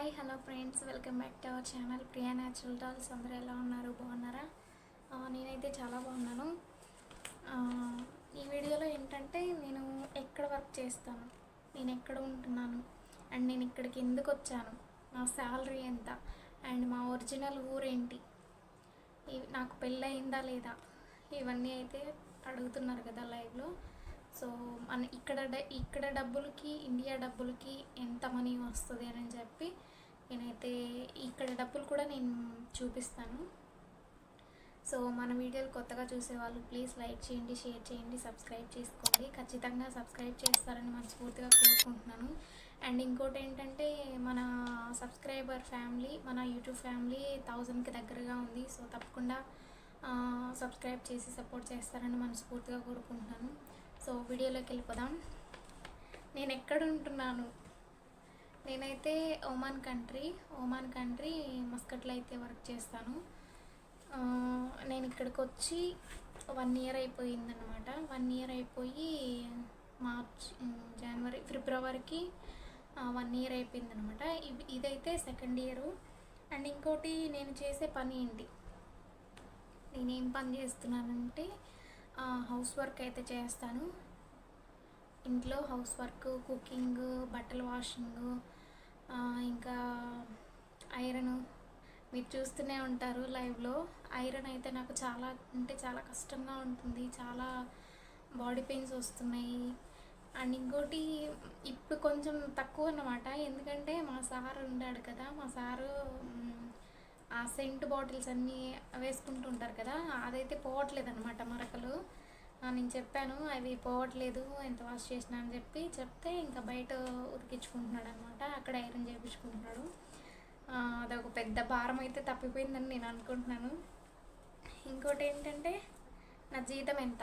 Hi hello friends. Welcome back to our channel. Priya natural dolls అందరూ ఎలా ఉన్నారు? బాగున్నారా? నేనైతే చాలా బాగున్నాను. ఈ వీడియోలో ఏంటంటే నేను ఎక్కడ వర్క్ చేస్తాను నేను ఎక్కడ ఉంటున్నాను అండ్ నేను ఇక్కడికి ఎందుకు వచ్చాను నా శాలరీ ఎంత అండ్ మా ఒరిజినల్ ఊరేంటి నాకు నాకు పెళ్ళయిందా లేదా ఇవన్నీ అయితే అడుగుతున్నారు కదా లైవ్లో. సో మన ఇక్కడ డ- ఇక్కడ డబ్బులకి ఇండియా డబ్బులకి ఎంత మనీ వస్తుంది అని చెప్పి నేనైతే ఇక్కడ డబ్బులు కూడా నేను చూపిస్తాను. సో మన వీడియోలు కొత్తగా చూసే వాళ్ళు ప్లీజ్ లైక్ చేయండి షేర్ చేయండి సబ్స్క్రైబ్ చేసుకోండి. ఖచ్చితంగా సబ్స్క్రైబ్ చేస్తారని మనస్ఫూర్తిగా కోరుకుంటున్నాను. అండ్ ఇంకోటి ఏంటంటే మన సబ్స్క్రైబర్ ఫ్యామిలీ మన యూట్యూబ్ ఫ్యామిలీ థౌజండ్కి దగ్గరగా ఉంది. సో తప్పకుండా సబ్స్క్రైబ్ చేసి సపోర్ట్ చేస్తారని మనస్ఫూర్తిగా కోరుకుంటున్నాను. సో వీడియోలోకి వెళ్ళిపోదాం. నేను ఎక్కడ ఉంటున్నాను? నేనైతే ఒమాన్ కంట్రీ ఒమాన్ కంట్రీ మస్కట్లో అయితే వర్క్ చేస్తాను. నేను ఇక్కడికి వచ్చి వన్ ఇయర్ అయిపోయిందనమాట వన్ ఇయర్ అయిపోయి మార్చ్ జనవరి ఫిబ్రవరికి వన్ ఇయర్ అయిపోయిందనమాట ఇదైతే సెకండ్ ఇయరు. అండ్ ఇంకోటి నేను చేసే పని ఏంటి? నేనేం పని చేస్తున్నానంటే హౌస్ వర్క్ అయితే చేస్తాను. ఇంట్లో హౌస్ వర్క్ కుకింగ్ బట్టలు వాషింగ్ ఇంకా ఐరన్ మీరు చూస్తూనే ఉంటారు లైవ్లో. ఐరన్ అయితే నాకు చాలా అంటే చాలా కష్టంగా ఉంటుంది. చాలా బాడీ పెయిన్స్ వస్తున్నాయి. అండ్ ఇంకోటి ఇప్పుడు కొంచెం తక్కువ అన్నమాట. ఎందుకంటే మా సార్ ఉండాడు కదా. మా సారు ఆ సెంట్ బాటిల్స్ అన్నీ వేసుకుంటూ ఉంటారు కదా. అదైతే పోవట్లేదు అనమాట మరకలు. నేను చెప్పాను అవి పోవట్లేదు ఎంత వాష్ చేసినా అని చెప్పి చెప్తే ఇంకా బయట ఉతికించుకుంటున్నాడు అనమాట అక్కడ ఐరన్ చేయించుకుంటున్నాడు అది అదొక పెద్ద భారం అయితే తప్పిపోయిందని నేను అనుకుంటున్నాను. ఇంకోటి ఏంటంటే నా జీతం ఎంత?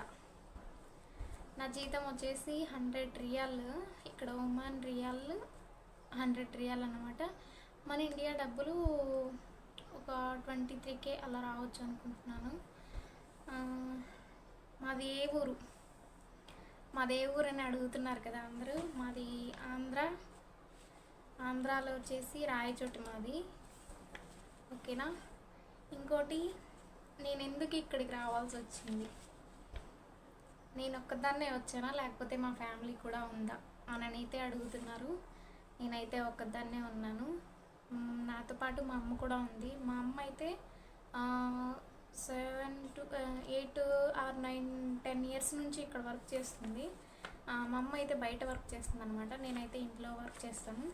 నా జీతం వచ్చేసి హండ్రెడ్ రియాల్ ఇక్కడ ఒమాన్ రియాల్ హండ్రెడ్ రియాల్ అనమాట మన ఇండియా డబ్బులు ఒక ట్వంటీ త్రీ కే అలా రావచ్చు అనుకుంటున్నాను. మాది ఏ ఊరు? మాది ఏ ఊరు అని అడుగుతున్నారు కదా అందరూ. మాది ఆంధ్ర. ఆంధ్రాలో వచ్చేసి రాయచోటి మాది. ఓకేనా? ఇంకోటి నేను ఎందుకు ఇక్కడికి రావాల్సి వచ్చింది? నేను ఒక్కదాన్నే వచ్చానా? లేకపోతే మా ఫ్యామిలీ కూడా ఉందా? అని అయితే అడుగుతున్నారు. నేనైతే ఒక్కదాన్నే ఉన్నాను. నాతో పాటు మా అమ్మ కూడా ఉంది. మా అమ్మ అయితే seven to eight or nine ten years నుంచి ఇక్కడ వర్క్ చేస్తుంది. మా అమ్మ అయితే బయట వర్క్ చేస్తుంది అనమాట నేనైతే ఇంట్లో వర్క్ చేస్తాను.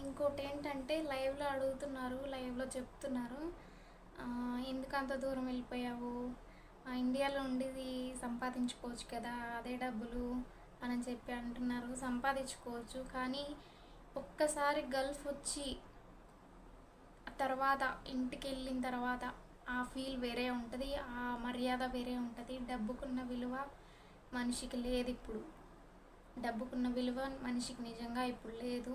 ఇంకోటి ఏంటంటే లైవ్లో అడుగుతున్నారు లైవ్లో చెప్తున్నారు. ఎందుకు అంత దూరం వెళ్ళిపోయావు? ఇండియాలో ఉండేది సంపాదించుకోవచ్చు కదా అదే డబ్బులు అని చెప్పి అంటున్నారు. సంపాదించుకోవచ్చు కానీ ఒక్కసారి గల్ఫ్ వచ్చి తర్వాత ఇంటికి వెళ్ళిన తర్వాత ఆ ఫీల్ వేరే ఉంటుంది ఆ మర్యాద వేరే ఉంటుంది. డబ్బుకున్న విలువ మనిషికి లేదు ఇప్పుడు. డబ్బుకున్న విలువ మనిషికి నిజంగా ఇప్పుడు లేదు.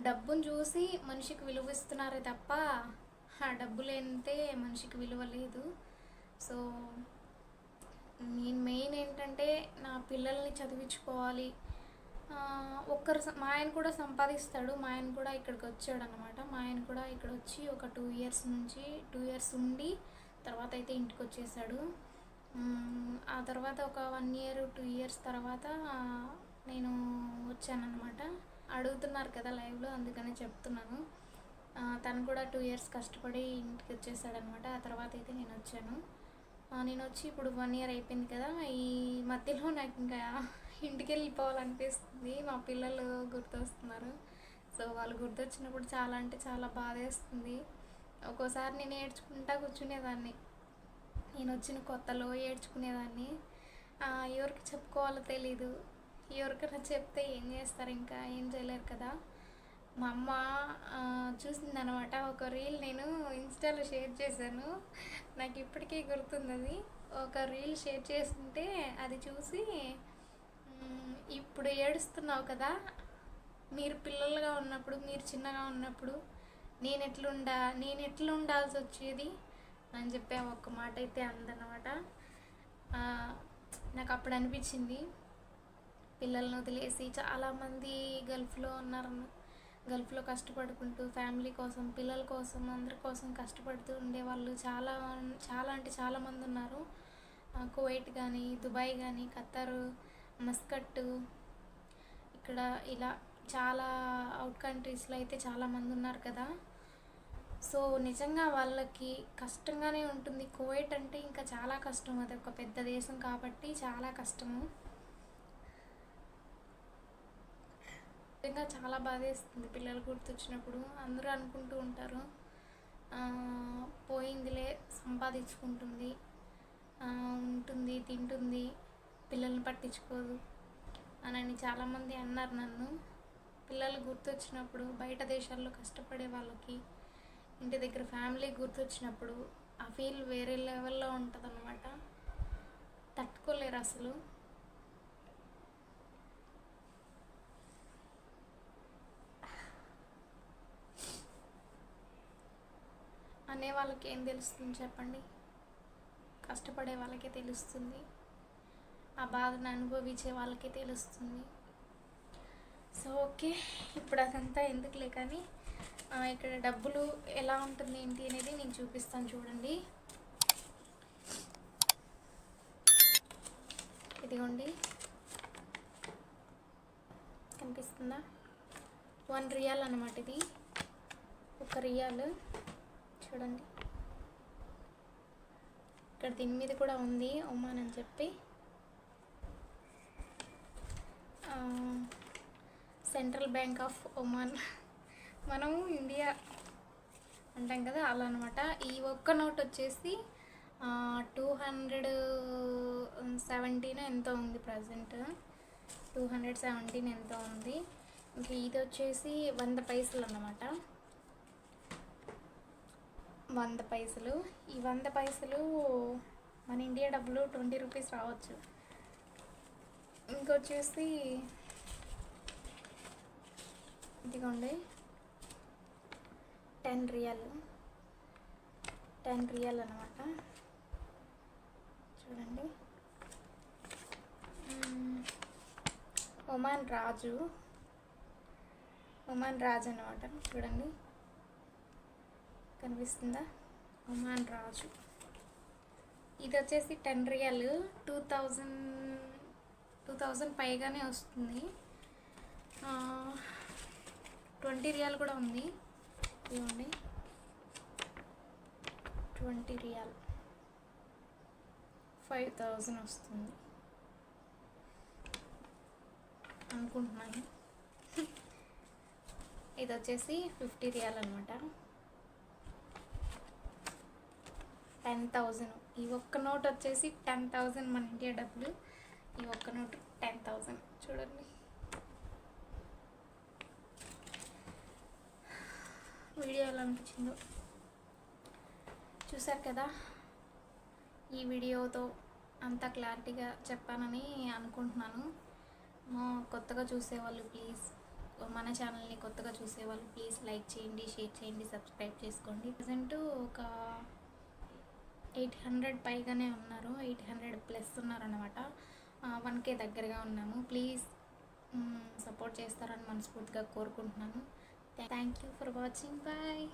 డబ్బును చూసి మనిషికి విలువ ఇస్తున్నారే తప్ప ఆ డబ్బు లేనితే మనిషికి విలువ లేదు. సో నేను మెయిన్ ఏంటంటే నా పిల్లల్ని చదివించుకోవాలి. ఒక్కరు మా ఆయన కూడా సంపాదిస్తాడు. మా ఆయన కూడా ఇక్కడికి వచ్చాడు అనమాట మా ఆయన కూడా ఇక్కడ వచ్చి ఒక టూ ఇయర్స్ నుంచి టూ ఇయర్స్ ఉండి తర్వాత అయితే ఇంటికి వచ్చేసాడు ఆ తర్వాత ఒక వన్ ఇయర్ టూ ఇయర్స్ తర్వాత నేను వచ్చానన్నమాట. అడుగుతున్నారు కదా లైవ్లో అందుకనే చెప్తున్నాను. తను కూడా టూ ఇయర్స్ కష్టపడి ఇంటికి వచ్చేసాడనమాట ఆ తర్వాత అయితే నేను వచ్చాను. నేను వచ్చి ఇప్పుడు వన్ ఇయర్ అయిపోయింది కదా ఈ మధ్యలో నాకు ఇంకా ఇంటికి వెళ్ళిపోవాలనిపిస్తుంది మా పిల్లలు గుర్తొస్తున్నారు. సో వాళ్ళు గుర్తొచ్చినప్పుడు చాలా అంటే చాలా బాధేస్తుంది. ఒక్కోసారి నేను ఏడ్చుకుంటా కూర్చునేదాన్ని. నేను వచ్చిన కొత్తలో ఏడ్చుకునేదాన్ని. ఎవరికి చెప్పుకోవాలో తెలీదు. ఎవరికైనా చెప్తే ఏం చేస్తారు? ఇంకా ఏం చేయలేరు కదా. మా అమ్మ చూసింది అనమాట ఒక రీల్ నేను ఇన్స్టాలో షేర్ చేశాను. నాకు ఇప్పటికీ గుర్తుంది అది ఒక రీల్ షేర్ చేస్తుంటే అది చూసి ఇప్పుడు ఏడుస్తున్నావు కదా మీరు పిల్లలుగా ఉన్నప్పుడు మీరు చిన్నగా ఉన్నప్పుడు నేను ఎట్లుండా నేను ఎట్లా ఉండాల్సి వచ్చేది? అని చెప్పి ఒక్క మాట అయితే అందనమాట. నాకు అప్పుడు అనిపించింది పిల్లల్ని వదిలేసి చాలామంది గల్ఫ్లో ఉన్నారు గల్ఫ్లో కష్టపడుకుంటూ ఫ్యామిలీ కోసం పిల్లల కోసం అందరి కోసం కష్టపడుతూ ఉండే వాళ్ళు చాలా చాలా అంటే చాలామంది ఉన్నారు. కువైట్ కానీ దుబాయ్ కానీ ఖత్తరు మస్కట్టు. ఇక్కడ ఇలా చాలా అవుట్ కంట్రీస్లో అయితే చాలామంది ఉన్నారు కదా. సో నిజంగా వాళ్ళకి కష్టంగానే ఉంటుంది. కోవిడ్ అంటే ఇంకా చాలా కష్టం. అది ఒక పెద్ద దేశం కాబట్టి చాలా కష్టము. నిజంగా చాలా బాధేస్తుంది పిల్లలు గుర్తొచ్చినప్పుడు. అందరూ అనుకుంటూ ఉంటారు. పోయిందిలే సంపాదించుకుంటుంది. ఉంటుంది తింటుంది. పిల్లల్ని పట్టించుకోదు అని చాలామంది అన్నారు నన్ను. పిల్లలు గుర్తొచ్చినప్పుడు బయట దేశాల్లో కష్టపడే వాళ్ళకి ఇంటి దగ్గర ఫ్యామిలీ గుర్తొచ్చినప్పుడు ఆ ఫీల్ వేరే లెవెల్లో ఉంటుంది అనమాట తట్టుకోలేరు అసలు. అనే వాళ్ళకి ఏం తెలుస్తుంది చెప్పండి? కష్టపడే వాళ్ళకే తెలుస్తుంది. ఆ బాధను అనుభవించే వాళ్ళకి తెలుస్తుంది. So okay. ఇప్పుడు అదంతా ఎందుకులే కానీ ఇక్కడ డబ్బులు ఎలా ఉంటుంది ఏంటి అనేది నేను చూపిస్తాను చూడండి. ఇదిగోండి. కనిపిస్తుందా? వన్ రియల్ అనమాట ఇది. ఒక రియల్. చూడండి. ఇక్కడ దీని మీద కూడా ఉంది. ఒమాన్ అని చెప్పి ఆ, సెంట్రల్ బ్యాంక్ ఆఫ్ ఒమాన్ మనము ఇండియా అంటాం కదా అలా అనమాట ఈ ఒక్క నోట్ వచ్చేసి టూ హండ్రెడ్ సెవెంటీన్ ఎంతో ఉంది ప్రజెంట్ టూ హండ్రెడ్ సెవెంటీన్ ఎంతో ఉంది. ఇంకా ఇది వచ్చేసి వంద పైసలు అన్నమాట. వంద పైసలు. ఈ వంద పైసలు మన ఇండియా డబ్బులు ట్వంటీ రూపీస్ రావచ్చు. ఇంకొచ్చేసి ఇదిగోండి. టెన్ రియల్ టెన్ రియల్ అనమాట చూడండి. Oman Oman Raju. Oman Raju అనమాట చూడండి. కనిపిస్తుందా? ఒమాన్ రాజు. ఇది వచ్చేసి ten rial two thousand two thousand పైగానే వస్తుంది. ట్వంటీ రియాల్ కూడా ఉంది. ఇవ్వండి ట్వంటీ రియాల్. ఫైవ్ థౌజండ్ వస్తుంది. అనుకుంటున్నాను. ఇది వచ్చేసి ఫిఫ్టీ రియాల్ అనమాట టెన్ థౌజండ్. ఈ ఒక్క నోట్ వచ్చేసి టెన్ థౌజండ్ మన ఇండియా డబ్బులు. ఈ ఒక్క నోట్ టెన్ థౌజండ్ చూడండి. వీడియో ఎలా అనిపించిందో. చూసారు కదా? ఈ వీడియోతో అంత క్లారిటీగా చెప్పానని అనుకుంటున్నాను. కొత్తగా చూసేవాళ్ళు ప్లీజ్ మన ఛానల్ని కొత్తగా చూసేవాళ్ళు ప్లీజ్ లైక్ చేయండి షేర్ చేయండి సబ్స్క్రైబ్ చేసుకోండి. ప్రజెంట్ ఒక ఎయిట్ హండ్రెడ్ పైగానే ఉన్నారు. ఎయిట్ హండ్రెడ్ ప్లస్ ఉన్నారనమాట వన్ కే దగ్గరగా ఉన్నాము. ప్లీజ్ సపోర్ట్ చేస్తారని మనస్ఫూర్తిగా కోరుకుంటున్నాను. Thank you for watching. Bye.